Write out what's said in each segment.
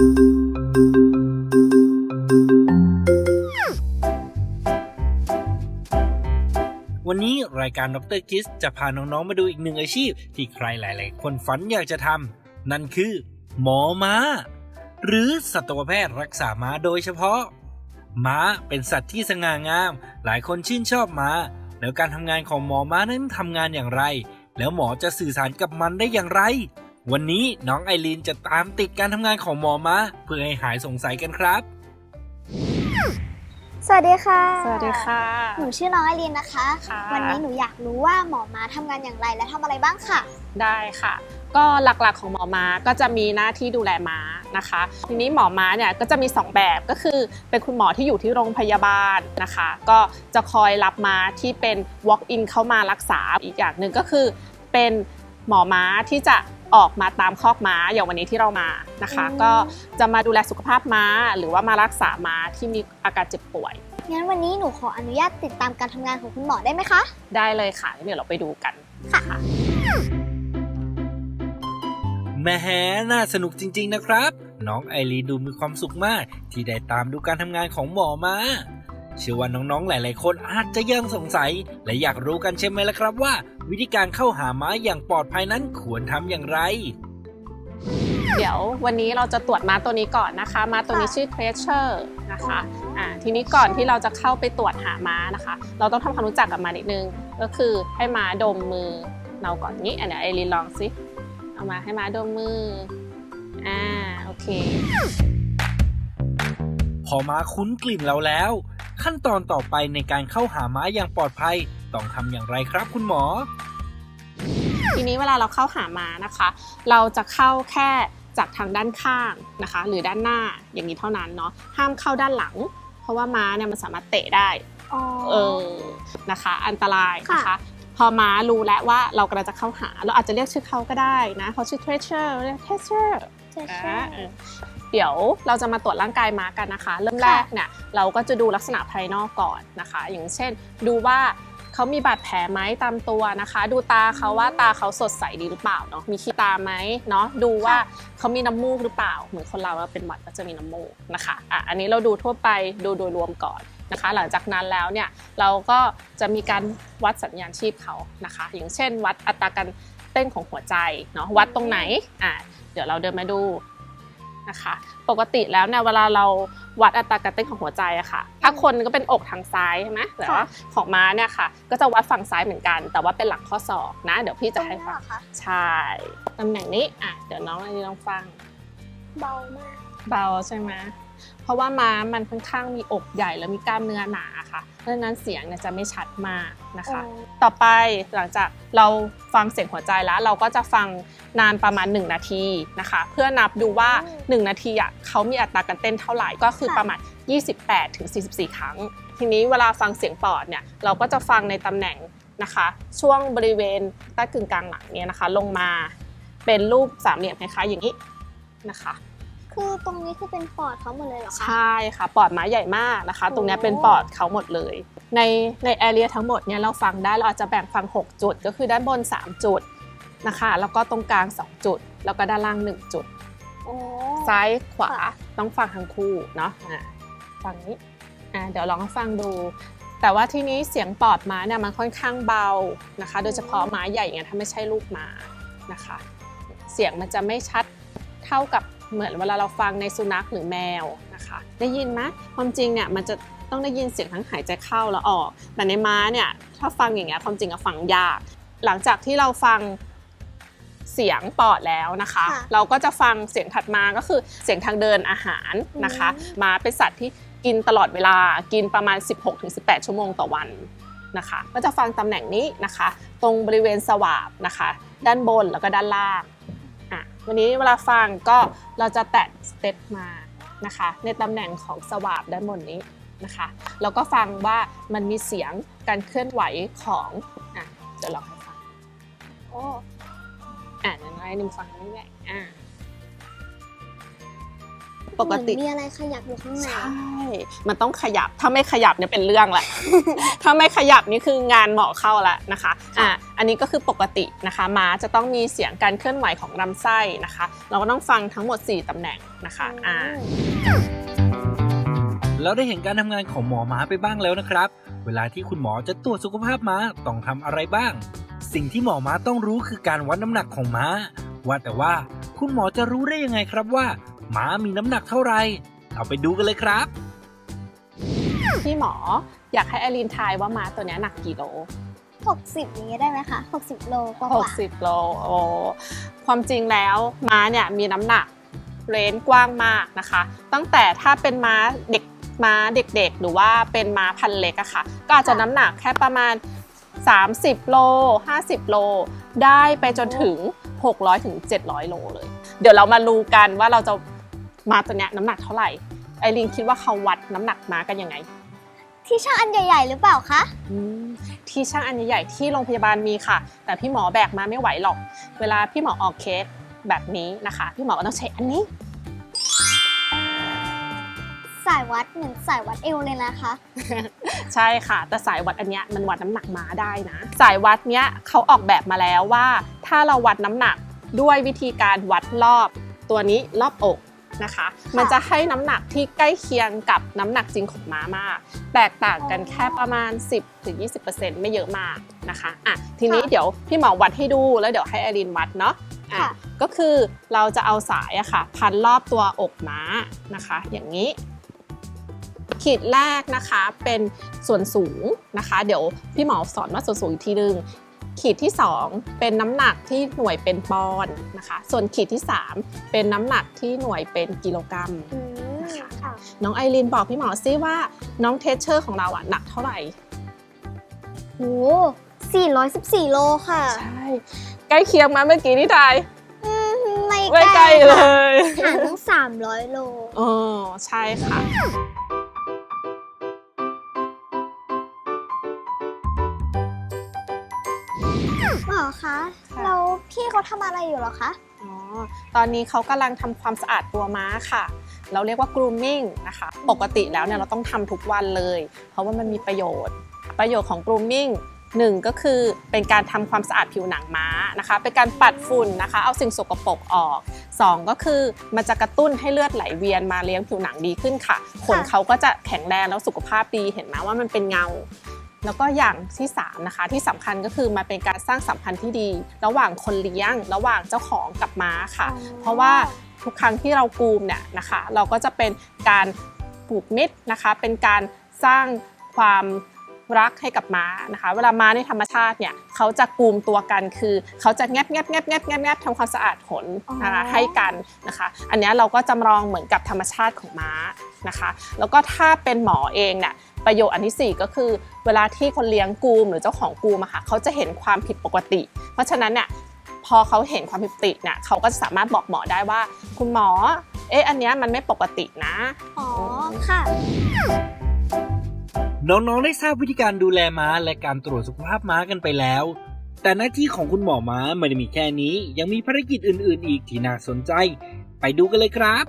วันนี้รายการดรคิสจะพาน้อง ๆ มาดูอีกหนึ่งอาชีพ ที่ใครหลาย ๆ คนฝันอยากจะทำนั่นคือ หมอม้า หรือสัตวแพทย์รักษาม้าโดยเฉพาะ ม้าเป็นสัตว์ที่สง่างาม หลายคนชื่นชอบม้า แล้วการทำงานของหมอม้านั้นทำงานอย่างไร แล้วหมอจะสื่อสารกับมันได้อย่างไร วันนี้น้องไอรีนจะตามติดการทำงานของหมอม้าเพื่อให้หายสงสัยกันครับ สวัสดีค่ะ สวัสดีค่ะ หนูชื่อน้องไอรีนนะคะ ค่ะ วันนี้หนูอยากรู้ว่าหมอม้าทำงานอย่างไรและทำอะไรบ้างค่ะ ได้ค่ะ ก็หลักๆของหมอม้าก็จะมีหน้าที่ดูแลม้านะคะ ทีนี้หมอม้าเนี่ยก็จะมี 2 แบบก็คือเป็นคุณหมอที่อยู่ที่โรงพยาบาลนะคะ ก็จะคอยรับม้าที่เป็น walk in เข้ามารักษาอีกอย่างหนึ่งก็คือเป็นหมอม้าที่จะ ออกมาตามคอกม้าอย่างวันนี้ที่เรามานะคะอืมก็จะมาดูแลสุขภาพม้า หรือว่ามารักษาม้าที่มีอาการเจ็บป่วย งั้นวันนี้หนูขออนุญาตติดตามการทำงานของคุณหมอได้ไหมคะ ได้เลยค่ะเดี๋ยวเราไปดูกันค่ะแหม่น่าสนุกจริง ๆ นะครับ น้องไอรีนดูมีความสุขมาก ที่ได้ตามดูการทำงานของหมอมาเชื่อว่าน้องๆ หลาย ๆ คนอาจจะยังสงสัย และอยากรู้กันใช่ไหมล่ะครับว่า วิธีการเข้าหาม้าอย่างปลอดภัยนั้นควรทำอย่างไร เดี๋ยววันนี้เราจะตรวจม้าตัวนี้ก่อนนะคะม้าตัวนี้ค่ะชื่อ Treasure นะคะอ่าทีนี้ก่อนที่เราจะเข้าไปตรวจหาม้านะคะ เราต้องทำความรู้จักกับมันนิดนึง ก็คือให้ม้าดมมือเราก่อนนี้อันนี้ไอรีนลองสิเอามาให้ม้าดมมืออ่าโอเค พอม้าคุ้นกลิ่นเราแล้ว ขั้นตอนต่อไปในการเข้าหาม้าอย่างปลอดภัย ต้องทำอย่างไรครับคุณหมอ ทีนี้เวลาเราเข้าหาม้านะคะ เราจะเข้าแค่จากทางด้านข้างนะคะ หรือด้านหน้าอย่างนี้เท่านั้นเนาะห้ามเข้าด้านหลัง เพราะว่าม้าเนี่ยมันสามารถเตะได้อ๋อเออนะคะ อันตรายนะคะค่ะพอม้ารู้แล้วว่าเรากำลังจะเข้าหา เราอาจจะเรียกชื่อเขาก็ได้นะเขาชื่อ treasure เรียก treasure ใช่อ่าใช่เออเดี๋ยวเราจะมาตรวจร่างกายม้ากันนะคะ เริ่มแรกเนี่ยเราก็จะดูลักษณะภายนอกก่อนนะคะ อย่างเช่น ดูว่า เขามีบาดแผลไหมตามตัวนะคะ ดูตาเขาว่าตาเขาสดใสดีหรือเปล่าเนาะมีขี้ตาไหมเนาะดูว่าเขามีน้ำมูกหรือเปล่า เหมือนคนเราเราเป็นหวัดก็จะมีน้ำมูกนะคะอะอันนี้เราดูทั่วไปดูโดยรวมก่อนนะคะ หลังจากนั้นแล้วเนี่ยเราก็จะมีการวัดสัญญาณชีพเขานะคะ อย่างเช่น วัดอัตราการเต้นของหัวใจเนาะวัดตรงไหนอะเดี๋ยวเราเดินมาดู นะคะ ปกติแล้วเนี่ยเวลาเราวัดอัตราการเต้นของหัวใจอะค่ะ ถ้าคนก็เป็นอกทางซ้ายใช่ไหมแต่ว่าของม้าเนี่ยค่ะ ก็จะวัดฝั่งซ้ายเหมือนกัน แต่ว่าเป็นหลังข้อศอกนะ เดี๋ยวพี่ตรจะงให้นี้ฟัเหงรอคะใช่ ตำแหน่งนี้อะเดี๋ยวน้องอันนี้ลองฟัง เบามาก เบาใช่ไหมเพ ราะว่าม้ามันค่อนข้างมีอกใหญ่แล้วมีกล้ามเนื้อหนาค่ะเพราะฉะนั้นเสียงเนี่ยจะไม่ชัดมากนะคะอ๋อต่อไปหลังจากเราฟังเสียงหัวใจแล้ว เราก็จะฟังนานประมาณ 1 นาทีนะคะ เพื่อนับดูว่า 1 นาทีอะเขามีอัตราการเต้นเท่าไหร่ก็คือประมาณ 28ถึง44 ครั้ง ทีนี้เวลาฟังเสียงปอดเนี่ยเราก็จะฟังในตำแหน่งนะคะ ช่วงบริเวณใต้กึ่งกลางหลังเนี่ยนะคะ ลงมาเป็นรูปสามเหลี่ยมคล้ายๆอย่างนี้นะคะ คือตรงนี้คือเป็นปอดเขาหมดเลยเหรอคะใช่ค่ะ ปอดม้าใหญ่มากนะคะ ตรงเนี้ยโอ้เป็นปอดเขาหมดเลย ในในแอเรียทั้งหมดเนี่ยเราฟังได้เราอาจจะแบ่งฟัง 6 จุด ก็คือด้านบน 3 จุดนะคะ แล้วก็ตรงกลาง 2 จุด แล้วก็ด้านล่าง 1 จุด โอ้ซ้ายขวาค่ะต้องฟังทั้งคู่เนาะอะฟังนี้อะเดี๋ยวลองฟังดู แต่ว่าที่นี้เสียงปอดม้าเนี่ยมันค่อนข้างเบานะคะ โดยเฉพาะม้าใหญ่เนี่ยถ้าไม่ใช่ลูกม้านะคะ เสียงมันจะไม่ชัดเท่ากับ เหมือนเวลาเราฟังในสุนัขหรือแมวนะคะ ได้ยินไหมความจริงเนี่ยมันจะต้องได้ยินเสียงทั้งหายใจเข้าและออก แต่ในม้าเนี่ยถ้าฟังอย่างเงี้ยความจริงอะฟังยาก หลังจากที่เราฟังเสียงปอดแล้วนะคะ ค่ะเราก็จะฟังเสียงถัดมาก็คือเสียงทางเดินอาหารนะคะอืม ม้าเป็นสัตว์ที่กินตลอดเวลากินประมาณ 16-18 ชั่วโมงต่อวันนะคะ ก็จะฟังตำแหน่งนี้นะคะ ตรงบริเวณสวาบนะคะ ด้านบนแล้วก็ด้านล่างอะ วันนี้เวลาฟังก็เราจะแตะสเต็ปมานะคะในตำแหน่งของสวาบด้านบนนี้นะคะแล้วก็ฟังว่ามันมีเสียงการเคลื่อนไหวของอะเดี๋ยวลองให้ฟังโอ้อะน้อยๆหนึ่งฟังนี่แหละอะ ปกติเหมือนมีอะไรขยับอยู่ข้างในใช่ มันต้องขยับ ถ้าไม่ขยับเนี่ยเป็นเรื่องแหละ ถ้าไม่ขยับนี่คืองานเหมาะเข้าแล้วนะคะ อะ อันนี้ก็คือปกตินะคะ ม้าจะต้องมีเสียงการเคลื่อนไหวของลำไส้นะคะ เราก็ต้องฟังทั้งหมด 4ตำแหน่งนะคะ อ่าเราได้เห็นการทำงานของหมอม้าไปบ้างแล้วนะครับ เวลาที่คุณหมอจะตรวจสุขภาพม้าต้องทำอะไรบ้าง สิ่งที่หมอม้าต้องรู้คือการวัดน้ำหนักของม้า ว่าแต่ว่าคุณหมอจะรู้ได้ยังไงครับว่า ม้ามีน้ำหนักเท่าไหร่เราไปดูกันเลยครับ พี่หมออยากให้ไอรีนทายว่าม้าตัวเนี้ยหนักกี่โล 60อย่างนี้ได้ไหมคะ60 โลกว่าๆ60 โล โอ้ ความจริงแล้วม้าเนี่ยมีน้ำหนักเรนจ์กว้างมากนะคะ ตั้งแต่ถ้าเป็นม้าเด็กม้าเด็กๆ หรือว่าเป็นม้าพันธุ์เล็กอะค่ะ ก็อาจจะน้ำหนักแค่ประมาณ 30 โล 50 โล ได้ไปจนถึง 600ถึง700 โลเลย เดี๋ยวเรามารู้กันว่าเราจะ ม้าตัวเนี้ยน้ำหนักเท่าไหร่ไอรินคิดว่าเขาวัดน้ำหนักม้ากันยังไง ที่ช่างอันใหญ่ๆ หรือเปล่าคะ อืมที่ช่างอันใหญ่ๆที่โรงพยาบาลมีค่ะ แต่พี่หมอแบกมาไม่ไหวหรอก เวลาพี่หมอออกเคสแบบนี้นะคะ พี่หมอก็ต้องใช้อันนี้สายวัดเหมือนสายวัดเอวเลยนะคะ ใช่ค่ะ แต่สายวัดอันเนี้ยมันวัดน้ำหนักม้าได้นะ สายวัดเนี้ยเขาออกแบบมาแล้วว่า ถ้าเราวัดน้ำหนักด้วยวิธีการวัดรอบ ตัวนี้รอบอก นะคะ มันจะให้น้ำหนักที่ใกล้เคียงกับน้ำหนักจริงของม้ามาก แตกต่างกันแค่ประมาณ 10-20%ไม่เยอะมากนะคะอะทีนี้ค่ะเดี๋ยวพี่หมอวัดให้ดูแล้วเดี๋ยวให้ไอรินวัดเนาะอะค่ะก็คือเราจะเอาสายอะค่ะ พันรอบตัวอกม้านะคะ อย่างนี้ขีดแรกนะคะเป็นส่วนสูงนะคะ เดี๋ยวพี่หมอสอนว่าส่วนสูงอีกทีนึง ขีดที่ 2 เป็นน้ำหนักที่หน่วยเป็นปอนด์นะคะ ส่วนขีดที่ 3 เป็นน้ำหนักที่หน่วยเป็นกิโลกรัมอืมนะคะค่ะน้องไอรินบอกพี่หมอซิว่าน้องเทสเชอร์ของเราอะหนักเท่าไหร่โห414 โลค่ะ ใช่ ใกล้เคียงมาเมื่อกี้นี่ทายอืมไม่ไม่ใกใกล้ล้เลค่ะยห่างตั้ง300 โลเออใช่ค่ะ อคะค่ะ แล้วพี่เขาทำอะไรอยู่เหรอคะ อ๋อ ตอนนี้เขากำลังทำความสะอาดตัวม้าค่ะ เราเรียกว่า grooming นะคะ ปกติแล้วเนี่ยเราต้องทำทุกวันเลย เพราะว่ามันมีประโยชน์ ประโยชน์ของ grooming หนึ่งก็คือเป็นการทำความสะอาดผิวหนังม้านะคะ เป็นการปัดฝุ่นนะคะ เอาสิ่งสกปรกออกสองก็คือมันจะกระตุ้นให้เลือดไหลเวียนมาเลี้ยงผิวหนังดีขึ้นค่ะ ขนเขาก็จะแข็งแรงแล้วสุขภาพดี เห็นไหมว่ามันเป็นเงา แล้วก็อย่างที่3นะคะที่สำคัญก็คือมาเป็นการสร้างสัมพันธ์ที่ดี ระหว่างคนเลี้ยง ระหว่างเจ้าของกับม้าค่ะอ๋อเพราะว่าทุกครั้งที่เรากรูมเนี่ยนะคะ เราก็จะเป็นการปลูกมิตรนะคะ เป็นการสร้างความรักให้กับม้านะคะ เวลาม้าในธรรมชาติเนี่ยเขาจะกรูมตัวกันคือ เขาจะแงบแงบแงบแงบแงบแงบทำความสะอาดขนนะคะอ๋อให้กันนะคะ อันเนี้ยเราก็จำลองเหมือนกับธรรมชาติของม้านะคะ แล้วก็ถ้าเป็นหมอเองเนี่ย ประโยชน์อันที่สี่ก็คือ เวลาที่คนเลี้ยงกูมหรือเจ้าของกูมอะค่ะเขาจะเห็นความผิดปกติ เพราะฉะนั้นเนี่ยพอเขาเห็นความผิดปกติเนี่ยเขาก็จะสามารถบอกหมอได้ว่า คุณหมอ เอ๊ะอันเนี้ยมันไม่ปกตินะ อ๋อค่ะ น้องๆได้ทราบวิธีการดูแลม้าและการตรวจสุขภาพม้ากันไปแล้ว แต่หน้าที่ของคุณหมอม้าไม่ได้มีแค่นี้ ยังมีภารกิจอื่น ๆ อีกที่น่าสนใจ ไปดูกันเลยครับ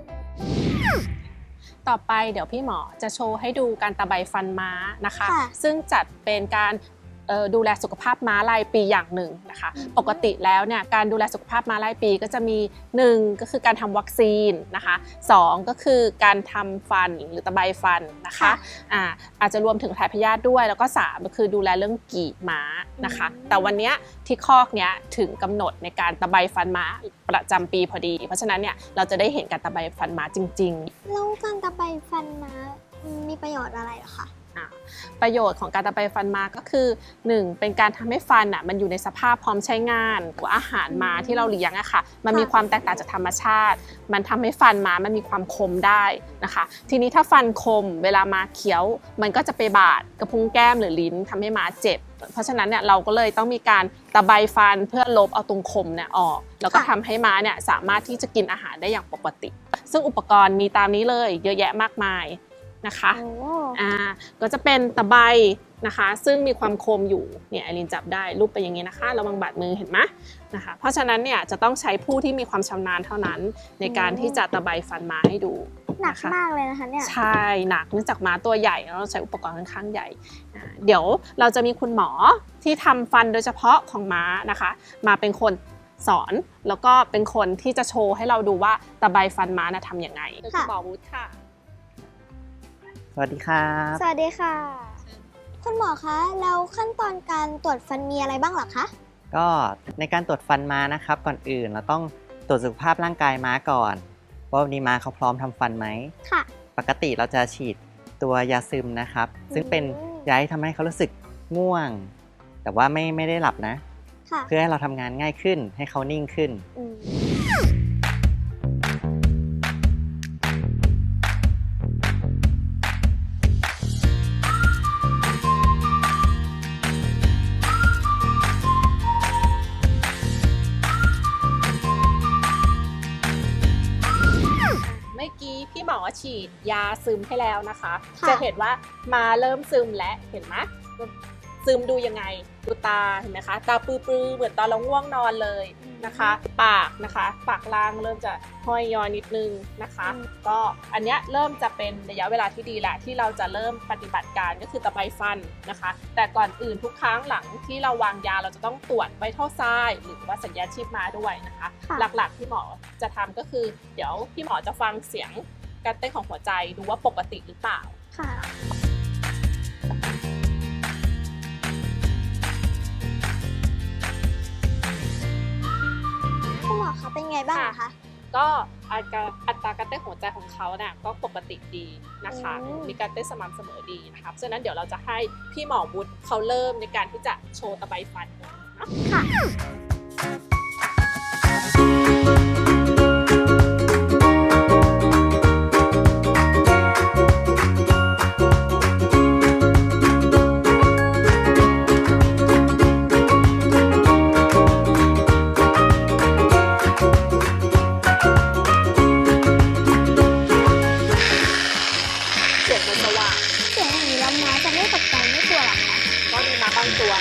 ต่อไปเดี๋ยวพี่หมอจะโชว์ให้ดูการตะไบฟันม้านะคะค่ะซึ่งจัดเป็นการเอ่อ ดูแลสุขภาพม้ารายปีอย่างหนึ่งนะคะอืมปกติแล้วเนี่ยการดูแลสุขภาพม้ารายปีก็จะมี 1 ก็คือการทำวัคซีนนะคะสองก็คือการทำฟันหรือตะไบฟันนะคะค่ะอ่าอาจจะรวมถึงถ่ายพยาธิด้วย แล้วก็ 3 ก็คือดูแลเรื่องกีบม้านะคะอืมแต่วันเนี้ยที่คอกเนี้ยถึงกำหนดในการตะไบฟันม้าประจำปีพอดี เพราะฉะนั้นเนี่ยเราจะได้เห็นการตะไบฟันม้าจริงๆแล้วการตะไบฟันมามีประโยชน์อะไรเหรอคะอะ ประโยชน์ของการตะไบฟันมาก็คือ 1. เป็นการทำให้ฟันอะมันอยู่ในสภาพพร้อมใช้งานหรืออาหารมาที่เราเลี้ยงอะค่ะ มันมีค่ะความแตกต่างจากธรรมชาติ มันทำให้ฟันมามันมีความคมได้นะคะ ทีนี้ถ้าฟันคมเวลามาเคี้ยว มันก็จะไปบาดกระพุ้งแก้มหรือลิ้นทำให้ม้าเจ็บ เพราะฉะนั้นเนี่ยเราก็เลยต้องมีการตะไบฟันเพื่อลบเอาตรงคมเนี่ยออก แล้วก็ค่ะทำให้ม้าเนี่ยสามารถที่จะกินอาหารได้อย่างปกติ ซึ่งอุปกรณ์มีตามนี้เลยเยอะแยะมากมาย นะคะโอ้อ่าก็จะเป็นตะไบนะคะ ซึ่งมีความคมอยู่เนี่ยไอรินจับได้รูปไปอย่างนี้นะคะ ระวังบาดมือเห็นไหมนะคะ เพราะฉะนั้นเนี่ยจะต้องใช้ผู้ที่มีความชำนาญเท่านั้น ในการที่จะตะไบฟันมาให้ดูหนักนะคะมากเลยนะคะเนี่ยใช่หนักเนื่องจากม้าตัวใหญ่แล้วเราใช้อุปกรณ์ค่อนข้างใหญ่อ่าเดี๋ยวเราจะมีคุณหมอที่ทำฟันโดยเฉพาะของม้านะคะ มาเป็นคนสอนแล้วก็เป็นคนที่จะโชว์ให้เราดูว่าตะไบฟันม้านะทำยังไงคือคุณหมอวุฒิค่ะ สวัสดีครับ สวัสดีค่ะ คุณหมอคะแล้วขั้นตอนการตรวจฟันมีอะไรบ้างเหรอคะ ก็ในการตรวจฟันม้านะครับ ก่อนอื่นเราต้องตรวจสุขภาพร่างกายม้าก่อน ว่าวันนี้ม้าเขาพร้อมทำฟันไหม ค่ะ ปกติเราจะฉีดตัวยาซึมนะครับ ซึ่งเป็นอืม ยาที่ทำให้เขารู้สึกง่วง แต่ว่าไม่ไม่ได้หลับนะ ค่ะเพื่อให้เราทำงานง่ายขึ้น ให้เขานิ่งขึ้นอืมเมื่ ฉีดยาซึมให้แล้วนะคะ ค่ะ จะเห็นว่ามาเริ่มซึมและเห็นไหมซึมดูยังไงดูตาเห็นไหมคะตาปลือๆเหมือนตอนเราง่วงนอนเลยนะคะ ปากนะคะ ปากล่างเริ่มจะห้อยยอนิดนึงนะคะก็อันเนี้ยเริ่มจะเป็นระยะเวลาที่ดีแล้วที่เราจะเริ่มปฏิบัติการก็คือตะไบฟันนะคะ แต่ก่อนอื่นทุกครั้งหลังที่เราวางยาเราจะต้องตรวจไวท์เท่าทรายหรือว่าสัญญาณชีพมาด้วยนะคะ ค่ะ หลักๆที่หมอจะทำก็คือ เดี๋ยวพี่หมอจะฟังเสียง การเต้นของหัวใจดูว่าปกติหรือเปล่า ค่ะ คุณหมอคะเป็นไงบ้างอะคะ ก็อาการอัตราการเต้นหัวใจของเขาเนี่ยก็ปกติดีนะคะ อืม มีการเต้นสม่ำเสมอดีนะคะเพราะฉะนั้นเดี๋ยวเราจะให้พี่หมอวุฒิเขาเริ่มในการที่จะโชว์ตะไบฟันก่อนเนาะ ค่ะ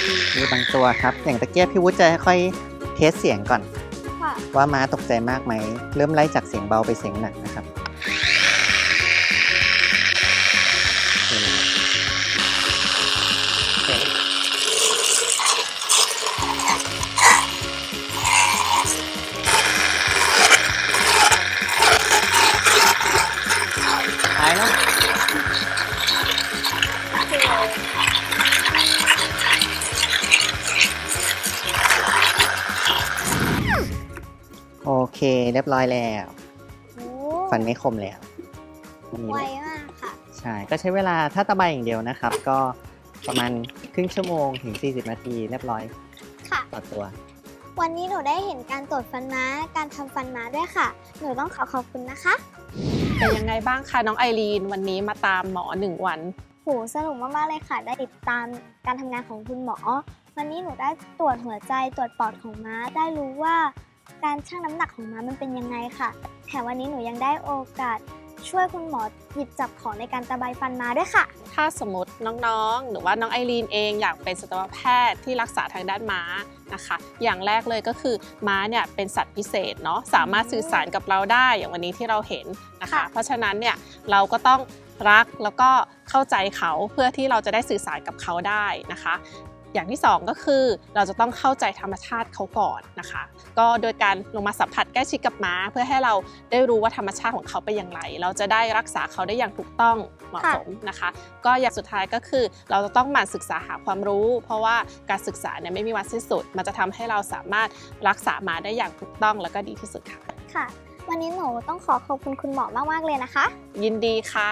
มาบางตัวมีมีบางตัวครับ อย่างตะเกียบพี่วุฒิจะค่อยๆเทสเสียงก่อน ค่ะ ว่าม้าตกใจมากไหม เริ่มไล่จากเสียงเบาไปเสียงหนักนะครับ เคเรียบร้อยแล้ว โอ้ฟันไม่คมแล้วนี่ไวเลยมากค่ะใช่ก็ใช้เวลาถ้าตะไบอย่างเดียวนะครับ ก็ประมาณครึ่งชั่วโมงถึง 40 นาทีเรียบร้อยค่ะ ต่อตัว วันนี้หนูได้เห็นการตรวจฟันม้า การทำฟันม้าด้วยค่ะ หนูต้องขอขอบคุณนะคะ เป็นยังไงบ้างคะน้องไอรีนวันนี้มาตามหมอหนึ่งวัน โหสนุกมากๆเลยค่ะ ได้ติดตามการทำงานของคุณหมอ วันนี้หนูได้ตรวจหัวใจตรวจปอดของม้า ได้รู้ว่า การชั่งน้ำหนักของม้ามันเป็นยังไงค่ะ แถมวันนี้หนูยังได้โอกาสช่วยคุณหมอหยิบจับของในการตะไบฟันม้าด้วยค่ะ ถ้าสมมติน้องๆ หรือว่าน้องไอรีนเองอยากเป็นสัตวแพทย์ที่รักษาทางด้านม้านะคะ อย่างแรกเลยก็คือม้าเนี่ยเป็นสัตว์พิเศษเนาะสามารถสื่อสารกับเราได้อย่างวันนี้ที่เราเห็นนะคะค่ะเพราะฉะนั้นเนี่ยเราก็ต้องรักแล้วก็เข้าใจเขาเพื่อที่เราจะได้สื่อสารกับเขาได้นะคะ อย่างที่สองก็คือเราจะต้องเข้าใจธรรมชาติเขาก่อนนะคะ ก็โดยการลงมาสัมผัสใกล้ชิดกับม้า เพื่อให้เราได้รู้ว่าธรรมชาติของเขาเป็นอย่างไร เราจะได้รักษาเขาได้อย่างถูกต้องเหมาะสมนะคะ ก็อย่างสุดท้ายก็คือเราจะต้องหมั่นศึกษาหาความรู้ เพราะว่าการศึกษาเนี่ยไม่มีวันสิ้นสุด มันจะทำให้เราสามารถรักษาม้าได้อย่างถูกต้องแล้วก็ดีที่สุดค่ะค่ะ วันนี้หนูต้องขอขอบคุณคุณหมอมากๆเลยนะคะ ยินดีค่ะ